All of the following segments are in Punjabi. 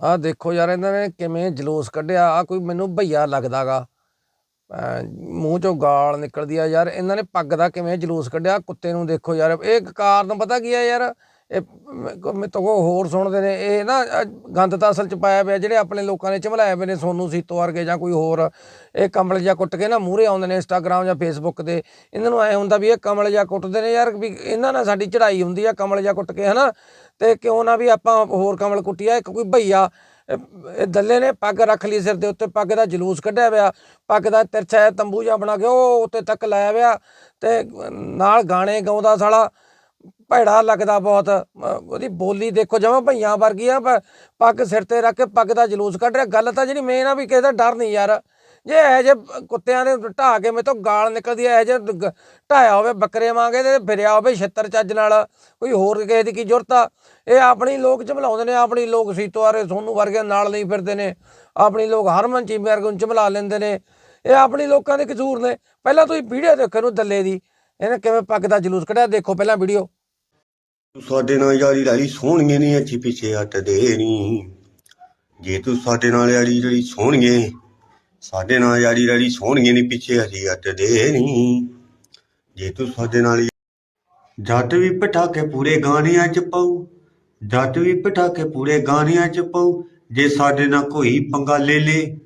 ਆਹ ਦੇਖੋ ਯਾਰ, ਇਹਨਾਂ ਨੇ ਕਿਵੇਂ ਜਲੂਸ ਕੱਢਿਆ ਆ ਕੋਈ ਮੈਨੂੰ ਭਈਆ ਲੱਗਦਾਗਾ। ਮੂੰਹ ਚੋਂ ਗਾਲ ਨਿਕਲਦੀ ਆ ਯਾਰ, ਇਹਨਾਂ ਨੇ ਪੱਗ ਦਾ ਕਿਵੇਂ ਜਲੂਸ ਕੱਢਿਆ ਕੁੱਤੇ ਨੂੰ ਦੇਖੋ ਯਾਰ, ਇਹ ਕਾਰਨ ਪਤਾ ਕੀ ਆ ਯਾਰ? ਇਹ ਮੇ ਤੋਂ ਹੋਰ ਸੁਣਦੇ ਨੇ, ਇਹ ਨਾ ਗੰਦ ਤਾਂ ਅਸਲ ਚ ਪਾਇਆ ਪਿਆ, ਜਿਹੜੇ ਆਪਣੇ ਲੋਕਾਂ ਨੇ ਚਮਲਾਏ ਪਏ ਨੇ, ਸੋਨੂ ਸੀਤੋ ਵਰਗੇ ਜਾਂ ਕੋਈ ਹੋਰ, ਇਹ ਕਮਲ ਜਾਂ ਕੁੱਟ ਕੇ ਨਾ ਮੂਹਰੇ ਆਉਂਦੇ ਨੇ ਇੰਸਟਾਗ੍ਰਾਮ ਜਾਂ ਫੇਸਬੁੱਕ ਤੇ, ਇਹਨਾਂ ਨੂੰ ਐ ਹੁੰਦਾ ਵੀ ਇਹ ਕਮਲ ਜਿਹਾ ਕੁੱਟਦੇ ਨੇ ਯਾਰ ਵੀ ਇਹਨਾਂ ਨਾਲ ਸਾਡੀ ਚੜਾਈ ਹੁੰਦੀ ਆ ਕਮਲ ਜਿਹਾ ਕੁੱਟ ਕੇ, ਹਨਾ? ਤੇ ਕਿਉਂ ਨਾ ਵੀ ਆਪਾਂ ਹੋਰ ਕਮਲ ਕੁੱਟੀਆ ਇੱਕ ਕੋਈ ਭਈਆ, ਇਹ ਦੱਲੇ ਨੇ ਪੱਗ ਰੱਖ ਲਈ ਸਿਰ ਦੇ ਉੱਤੇ, ਪੱਗ ਦਾ ਜਲੂਸ ਕੱਢਿਆ ਹੋਇਆ ਪੱਗ ਦਾ ਤਿਰਛਾ ਜਿਹਾ ਤੰਬੂ ਜਿਹਾ ਬਣਾ ਕੇ ਉਹ ਉੱਤੇ ਤੱਕ ਲਾਇਆ ਹੋਇਆ ਤੇ ਨਾਲ ਗਾਣੇ ਗਾਉਂਦਾ ਸਾਲਾ ਭੈੜਾ ਲੱਗਦਾ ਬਹੁਤ। ਉਹਦੀ ਬੋਲੀ ਦੇਖੋ, ਜਮਾ ਭਈਆਂ ਵਰਗੀ ਆ ਪੱਗ ਸਿਰ ਤੇ ਰੱਖ ਕੇ ਪੱਗ ਦਾ ਜਲੂਸ ਕੱਢ ਰਿਹਾ। ਗੱਲ ਤਾਂ ਜਿਹੜੀ ਮੇਨ ਆ ਵੀ ਕਿਸੇ ਦਾ ਡਰ ਨਹੀਂ ਯਾਰ। ਜੇ ਇਹ ਜੇ ਕੁੱਤਿਆਂ ਦੇ ਢਾਹ ਕੇ ਮੇਰੇ ਤੋਂ ਗਾਲ ਨਿਕਲਦੀ ਐ ਇਹ ਜੇ ਗ- ਢਾਇਆ ਹੋਵੇ ਬੱਕਰੇ ਵਾਂਗੇ ਤੇ ਫਿਰਿਆ ਹੋਵੇ ਛਿੱਤਰ ਚੱਜ ਨਾਲ, ਕੋਈ ਹੋਰ ਕਿਸੇ ਦੀ ਕੀ ਜ਼ਰੂਰਤ ਆ? ਇਹ ਆਪਣੀ ਲੋਕ ਚਮਲਾਉਂਦੇ ਨੇ, ਆਪਣੀ ਲੋਕ ਸੀਤੋ ਵਾਰੇ ਸੋਨੂ ਵਰਗੇ ਨਾਲ ਨਹੀਂ ਫਿਰਦੇ ਨੇ। ਆਪਣੀ ਲੋਕ ਹਰਮਨ ਚੀਮੇ ਵਰਗੇ ਨੂੰ ਚਮਲਾ ਲੈਂਦੇ ਨੇ। ਇਹ ਆਪਣੀ ਲੋਕਾਂ ਦੇ ਕਸੂਰ ਨੇ। ਪਹਿਲਾਂ ਤੁਸੀਂ ਵੀਡੀਓ ਦੇਖੋ ਨੂੰ ਦੱਲੇ ਦੀ। ਇਹਨੇ ਕਿਵੇਂ ਪੱਗ ਦਾ ਜਲੂਸ ਕੱਢਿਆ, ਦੇਖੋ ਪਹਿਲਾਂ ਵੀਡੀਓ। ਤੂੰ ਸਾਡੇ ਨਾਲ ਯਾਰੀ ਲਾਲੀ ਸੋਹਣੀਏ ਨਹੀਂ ਅੱਛੀ ਪਿੱਛੇ ਹਟਦੇ ਨਹੀਂ ਜੇ ਤੂੰ ਸਾਡੇ ਨਾਲ ਯਾਰੀ ਜਿਹੜੀ ਸੋਹਣੀਏ, ਸਾਡੇ ਨਾਲ ਯਾਰੀ ਲਾਲੀ ਸੋਹਣੀਏ ਨਹੀਂ ਪਿੱਛੇ ਅਸੀਂ ਹਟਦੇ ਨਹੀਂ ਜੇ ਤੂੰ ਸਾਡੇ ਨਾਲ ਜੱਟ ਵੀ ਪਟਾਕੇ ਪੂਰੇ ਗਾਣਿਆਂ ਚ ਪਾਉ, ਜੱਟ ਵੀ ਪਟਾਕੇ ਪੂਰੇ ਗਾਣਿਆਂ ਚ ਪਾਉ, ਜੇ ਸਾਡੇ ਨਾਲ ਕੋਈ ਪੰਗਾ ਲੈ ਲੇ,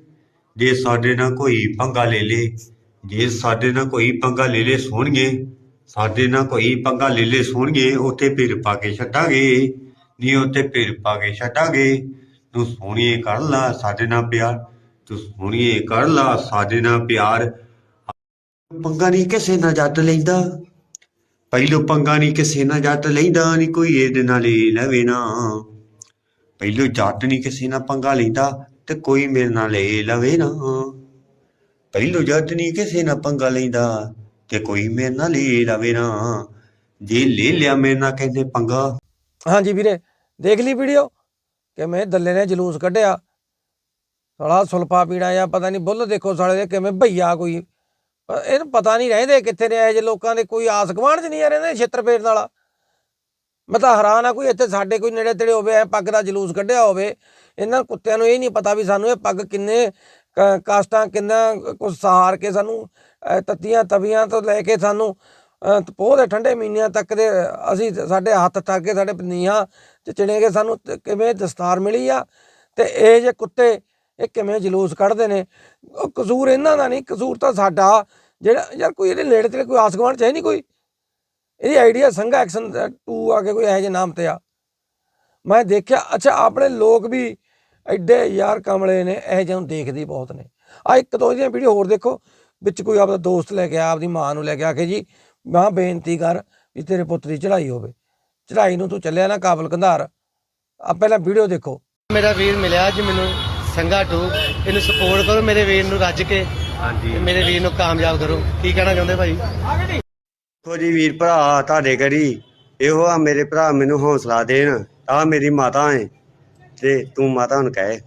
ਜੇ ਸਾਡੇ ਨਾਲ ਕੋਈ ਪੰਗਾ ਲੈ ਲੇ, ਜੇ ਸਾਡੇ ਨਾਲ ਕੋਈ ਪੰਗਾ ਲੈ ਲੇ ਸੋਹਣੀਏ ਸਾਡੇ ਨਾਲ ਕੋਈ ਪੰਗਾ ਲੈ ਲੇ ਸੋਹਣੀਏ ਉੱਥੇ ਫਿਰ ਪਾ ਕੇ ਛੱਡਾਂਗੇ। ਨੀ ਉੱਥੇ ਫਿਰ ਪਾ ਕੇ ਛੱਡਾਂਗੇ। ਤੂੰ ਸੋਹਣੀਏ ਕਰ ਲਾ ਸਾਡੇ ਨਾਲ ਪਿਆਰ, ਤੂੰ ਸੋਹਣੀਏ ਕਰ ਲਾ ਸਾਡੇ ਨਾਲ ਪਿਆਰ। ਪੰਗਾ ਨਹੀਂ ਕਿਸੇ ਨਾਲ ਜੱਟ ਲੈਂਦਾ। ਪਹਿਲੋ ਪੰਗਾ ਨਹੀਂ ਕਿਸੇ ਨਾਲ ਜੱਟ ਲੈਂਦਾ, ਨਹੀਂ ਕੋਈ ਇਹਦੇ ਨਾਲ ਹੀ ਲਵੇ ਨਾ। ਪਹਿਲੋ ਜੱਟ ਨਹੀਂ ਕਿਸੇ ਨਾਲ ਪੰਗਾ ਲੈਂਦਾ ਤੇ ਕੋਈ ਮੇਰੇ ਨਾਲ ਇਹ ਲਵੇ ਨਾ। ਪਹਿਲੋ ਜੱਟ ਨਹੀਂ ਕਿਸੇ ਨਾਲ ਪੰਗਾ ਲੈਂਦਾ। ਤੇ ਕੋਈ ਮੇਰੇ ਨਾਲ ਇਹ ਲਵੇ ਨਾ। ਜੇ ਲੈ ਲਿਆ ਮੇਰੇ ਨਾਲ ਕਹਿੰਦੇ ਪੰਗਾ। ਹਾਂਜੀ ਵੀਰੇ, ਦੇਖ ਲਈ ਵੀਡੀਓ ਕਿਵੇਂ ਦੱਲੇ ਨੇ ਜਲੂਸ ਕੱਢਿਆ। ਸਾਲਾ ਸੁਲਫਾ ਪੀਣਾ ਜਾਂ ਪਤਾ ਨਹੀਂ ਬੁੱਲ ਦੇਖੋ ਸਾਲੇ ਦੇ ਕਿਵੇਂ ਭਈਆ ਕੋਈ। ਇਹਨੂੰ ਪਤਾ ਨਹੀਂ ਰਹਿੰਦੇ ਕਿੱਥੇ ਨੇ ਇਹ ਲੋਕਾਂ ਦੇ, ਕੋਈ ਆਸ ਗੁਆਂਢ ਚ ਨਹੀਂ ਆ ਰਹਿੰਦੇ ਛੇਤਰ ਫੇਰਨ ਨਾਲ। ਮੈਂ ਤਾਂ ਹੈਰਾਨ ਆ ਕੋਈ ਇੱਥੇ ਸਾਡੇ ਕੋਈ ਨੇੜੇ ਤੇੜੇ ਹੋਵੇ, ਐ ਪੱਗ ਦਾ ਜਲੂਸ ਕੱਢਿਆ ਹੋਵੇ। ਇਹਨਾਂ ਕੁੱਤਿਆਂ ਨੂੰ ਇਹ ਨਹੀਂ ਪਤਾ ਵੀ ਸਾਨੂੰ ਇਹ ਪੱਗ ਕਿੰਨੇ ਕਾਸਟਾਂ ਕਿੰਨਾ ਕੁਝ ਸਹਾਰ ਕੇ ਸਾਨੂੰ ਤੱਤੀਆਂ ਤਵੀਆਂ ਤੋਂ ਲੈ ਕੇ ਸਾਨੂੰ ਅ, ਪੋਹ ਦੇ ਠੰਡੇ ਮਹੀਨਿਆਂ ਤੱਕ ਦੇ ਅਸੀਂ ਸਾਡੇ ਹੱਥ ਤੱਕ ਕੇ ਸਾਡੇ ਨੀਹਾਂ ਚ ਚਿਣੇ ਕੇ ਸਾਨੂੰ ਕਿਵੇਂ ਦਸਤਾਰ ਮਿਲੀ ਆ ਤੇ ਇਹ ਜੇ ਕੁੱਤੇ ਇਹ ਕਿਵੇਂ ਜਲੂਸ ਕੱਢਦੇ ਨੇ? ਉਹ ਕਸੂਰ ਇਹਨਾਂ ਦਾ ਨਹੀਂ ਕਸੂਰ ਤਾਂ ਸਾਡਾ। ਜਿਹੜਾ ਯਾਰ ਕੋਈ ਇਹਦੇ ਨੇੜੇ ਤੇ ਕੋਈ ਆਸ ਗੁਆਂਢ ਚ ਹੈ ਨਹੀਂ ਕੋਈ? ਇਹਦੀ ਆਈਡੀਆ ਸੰਘਾ ਐਕਸ਼ਨ 2 ਆ ਕੇ ਕੋਈ ਇਹੋ ਜਿਹੇ ਨਾਮ ਤੇ ਆ। ਮੈਂ ਦੇਖਿਆ ਅੱਛਾ ਆਪਣੇ ਲੋਕ ਵੀ ਐਡੇ ਯਾਰ ਕਮਲੇ ਨੇ ਇਹੋ ਜਿਹੇ ਨੂੰ ਦੇਖਦੇ ਬਹੁਤ ਨੇ। ਆ ਇੱਕ ਦੋ ਦੀਆਂ ਵੀਡੀਓ ਹੋਰ ਦੇਖੋ ਵਿੱਚ ਕੋਈ ਆਪਦਾ ਦੋਸਤ ਲੈ ਕੇ ਆ ਆਪਦੀ ਮਾਂ ਨੂੰ ਲੈ ਕੇ ਆ ਕੇ ਜੀ ਮਾਂ ਬੇਨਤੀ ਕਰ ਵੀ ਤੇਰੇ ਪੁੱਤ ਦੀ ਚੜ੍ਹਾਈ ਹੋਵੇ। ਚੜ੍ਹਾਈ ਨੂੰ ਤੂੰ ਚੱਲਿਆ ਨਾ ਕਾਬਲ ਕੰਧਾਰ। ਆ ਪਹਿਲਾਂ ਵੀਡੀਓ ਦੇਖੋ। ਮੇਰਾ ਵੀਰ ਮਿਲਿਆ ਅੱਜ ਮੈਨੂੰ ਸੰਗਾ ਟੂ। ਇਹਨੂੰ ਸਪੋਰਟ ਕਰੋ ਮੇਰੇ ਵੀਰ ਨੂੰ ਰੱਜ ਕੇ। ਹਾਂਜੀ। ਮੇਰੇ ਵੀਰ ਨੂੰ ਕਾਮਯਾਬ ਕਰੋ। ਕੀ ਕਹਿਣਾ ਚਾਹੁੰਦੇ ਭਾਈ? ਦੇਖੋ ਜੀ ਵੀਰ ਭਰਾ ਤੁਹਾਡੇ ਕਰੀ ਇਹੋ ਆ ਮੇਰੇ ਭਰਾ ਮੈਨੂੰ ਹੌਸਲਾ ਦੇਣ। ਆ ਮੇਰੀ ਮਾਤਾ ਹੈ। ਤੇ ਤੂੰ ਮਾਤਾ ਨੂੰ ਕਹੇ।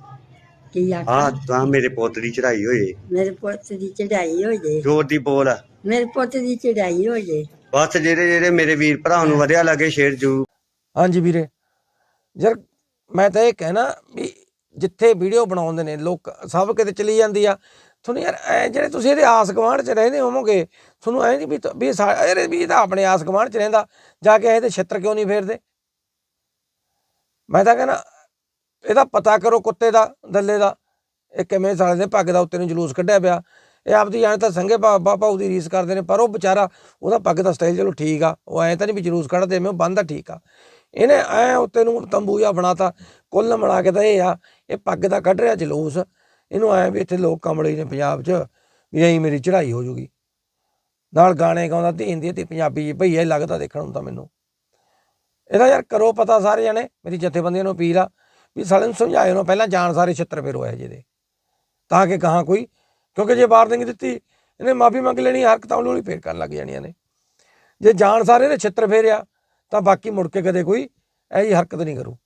ਕੀ ਆ ਆਖਾਂ ਤਾਂ ਮੇਰੇ ਪੁੱਤ ਦੀ ਚੜਾਈ ਹੋਏ। ਮੇਰੇ ਪੁੱਤ ਦੀ ਚੜਾਈ ਹੋ ਜੇ ਜੋਰ ਦੀ ਬੋਲ। ਮੇਰੇ ਪੁੱਤ ਦੀ ਚੜਾਈ ਹੋ ਜੇ ਬਸ ਜਿਹੜੇ ਜਿਹੜੇ ਮੇਰੇ ਵੀਰ ਭਰਾ ਨੂੰ ਵਧਿਆ ਲੱਗੇ ਸ਼ੇਰ ਜੂ। ਹਾਂਜੀ ਵੀਰੇ। ਯਾਰ ਮੈਂ ਤਾਂ ਇਹ ਕਹਿਣਾ ਵੀ ਜਿੱਥੇ ਵੀਡੀਓ ਬਣਾਉਂਦੇ ਨੇ ਲੋਕ ਸਭ ਕਿਤੇ ਚਲੀ ਜਾਂਦੀ ਆ। ਤੁਹਾਨੂੰ ਯਾਰ ਐ ਜਿਹੜੇ ਤੁਸੀਂ ਇਹਦੇ ਆਸ ਗੁਆਂਢ ਚ ਰਹਿੰਦੇ ਹੋਵੋਗੇ ਤੁਹਾਨੂੰ ਐ ਨਹੀਂ ਵੀ ਵੀ ਯਾਰ ਵੀ ਤਾਂ ਆਪਣੇ ਆਸ ਗੁਆਂਢ ਚ ਰਹਿੰਦਾ। ਜਾ ਕੇ ਇਹਦੇ ਛਿੱਤਰ ਕਿਉਂ ਨਹੀਂ ਫੇਰਦੇ? ਮੈਂ ਤਾਂ ਕਹਿੰਦਾ ਇਹਦਾ ਪਤਾ ਕਰੋ ਕੁੱਤੇ ਦਾ, ਦੱਲੇ ਦਾ, ਇਹ ਕਿਵੇਂ ਸਾਲੇ ਦੇ ਪੱਗ ਦਾ ਉੱਤੇ ਨੂੰ ਜਲੂਸ ਕੱਢਿਆ ਪਿਆ। ਇਹ ਆਪਦੀ ਜਾਣ ਤਾਂ ਸੰਗੇ ਬਾਬਾ ਭਾਊ ਦੀ ਰੀਸ ਕਰਦੇ ਨੇ, ਪਰ ਉਹ ਵਿਚਾਰਾ ਉਹਦਾ ਪੱਗ ਦਾ ਸਟਾਈਲ ਚਲੋ ਠੀਕ ਆ, ਉਹ ਐ ਤਾਂ ਨਹੀਂ ਵੀ ਜਲੂਸ ਕੱਢਦੇ, ਮੈਂ ਉਹ ਬੰਦਾ ਠੀਕ ਆ। ਇਹਨੇ ਐ ਉੱਤੇ ਨੂੰ ਤੰਬੂ ਜਿਹਾ ਬਣਾਤਾ, ਕੁੱਲ ਬਣਾ ਕੇ ਤਾਂ ਇਹ ਆ, ਇਹ ਪੱਗ ਦਾ ਕੱਢ ਰਿਹਾ ਜਲੂਸ, ਇਹਨੂੰ ਐ ਵੀ ਇੱਥੇ ਲੋਕ ਕਮਲੇ ਨੇ ਪੰਜਾਬ 'ਚ, ਵੀ ਐਂ ਮੇਰੀ ਚੜ੍ਹਾਈ ਹੋ ਜੂਗੀ। ਨਾਲ ਗਾਣੇ ਗਾਉਂਦਾ ਤੇ ਹਿੰਦੀ ਤੇ ਪੰਜਾਬੀ ਭਈ ਭਈਆ ਲੱਗਦਾ ਦੇਖਣ ਨੂੰ ਤਾਂ ਮੈਨੂੰ। ਇਹਦਾ ਯਾਰ ਕਰੋ ਪਤਾ ਸਾਰੇ ਜਣੇ, ਮੇਰੀ ਜਥੇਬੰਦੀਆਂ ਨੂੰ ਅਪੀਲ ਆ ਵੀ ਸਾਲੇ ਨੂੰ ਸਮਝਾਏ ਨਾ ਪਹਿਲਾਂ ਜਾਣ ਸਾਰੇ ਛਿੱਤਰ ਫੇਰੋ ਹੈ ਜਿਹਦੇ। ਤਾਂ ਕਿ ਕਹਾਂ ਕੋਈ, ਕਿਉਂਕਿ ਜੇ ਵਾਰਨਿੰਗ ਦਿੱਤੀ, ਇਹਨੇ ਮਾਫੀ ਮੰਗ ਲੈਣੀ ਹਰਕਤਾਂ ਹੌਲੀ ਹੌਲੀ ਫੇਰ ਕਰਨ ਲੱਗ ਜਾਣੀਆਂ ਨੇ। ਜੇ ਜਾਣ ਸਾਰੇ ਨੇ ਛਿੱਤਰ ਫੇਰਿਆ, ਤਾਂ ਬਾਕੀ ਮੁੜ ਕੇ ਕਦੇ ਕੋਈ ਇਹੋ ਜਿਹੀ ਹਰਕਤ ਨਹੀਂ ਕਰੂ।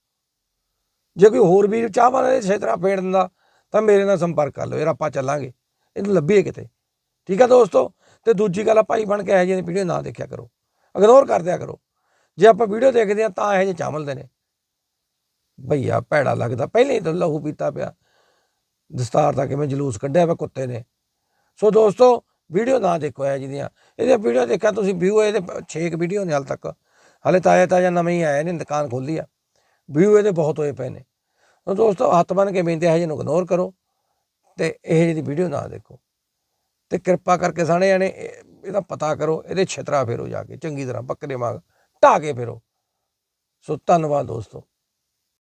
ਜੇ ਕੋਈ ਹੋਰ ਵੀਰ ਚਾਹਵਾਨ ਦੇ ਛੇਤਰਾ ਫੇੜ ਦਿੰਦਾ, ਤਾਂ ਮੇਰੇ ਨਾਲ ਸੰਪਰਕ ਕਰ ਲਓ, ਯਾਰ ਆਪਾਂ ਚੱਲਾਂਗੇ। ਇਹਨੂੰ ਲੱਭੀਏ ਕਿਤੇ। ਠੀਕ ਆ ਦੋਸਤੋ? ਤੇ ਦੂਜੀ ਗੱਲ ਆ ਭਾਈ ਬਣ ਕੇ ਇਹੋ ਜਿਹੀ ਵੀਡੀਓ ਨਾ ਦੇਖਿਆ ਕਰੋ। ਇਗਨੋਰ ਕਰ ਦਿਆ ਕਰੋ। ਜੇ ਆਪਾਂ ਵੀਡੀਓ ਦੇਖਦੇ ਆ ਤਾਂ ਇਹੋ ਜਿਹੇ ਚਾਵਲਦੇ ਨੇ। ਭਈਆ ਭੈੜਾ ਲੱਗਦਾ। ਪਹਿਲੇ ਹੀ ਤਾਂ ਲਹੂ ਪੀਤਾ ਪਿਆ। ਦਸਤਾਰ ਦਾ ਕਿਵੇਂ ਜਲੂਸ ਕੱਢਿਆ ਵਾ ਕੁੱਤੇ ਨੇ। ਸੋ ਦੋਸਤੋ, ਵੀਡੀਓ ਨਾ ਦੇਖੋ ਇਹ ਜਿਹਦੀਆਂ ਇਹਦੀਆਂ ਵੀਡੀਓ ਦੇਖਿਆ ਤੁਸੀਂ ਵਿਊ ਇਹਦੇ 6 ਵੀਡੀਓ ਨੇ ਹਾਲ ਤੱਕ। ਹਾਲੇ ਤਾਜ਼ਾ ਤਾਜ਼ਾ ਨਵੇਂ ਹੀ ਆਏ ਨੇ, ਦੁਕਾਨ ਖੋਲੀ ਆ। ਵਿਊ ਇਹਦੇ ਬਹੁਤ ਹੋਏ ਪਏ ਨੇ। ਸੋ ਦੋਸਤੋ, ਹੱਥ ਬੰਨ ਕੇ ਬੇਨਤੀ ਹੈ ਜਿਹਨੂੰ ਇਗਨੋਰ ਕਰੋ ਤੇ ਇਹ ਜਿਹੀ ਵੀਡੀਓ ਨਾ ਦੇਖੋ। ਤੇ ਕਿਰਪਾ ਕਰਕੇ ਸਾਣੇ ਜਾਣੇ ਇਹਦਾ ਪਤਾ ਕਰੋ, ਇਹਦੇ ਛਤਰਾ ਫੇਰੋ ਜਾ ਕੇ, ਚੰਗੀ ਤਰ੍ਹਾਂ ਬੱਕਰੇ ਵਾਂਗ ਢਾ ਕੇ ਫੇਰੋ। ਸੋ ਧੰਨਵਾਦ ਦੋਸਤੋ।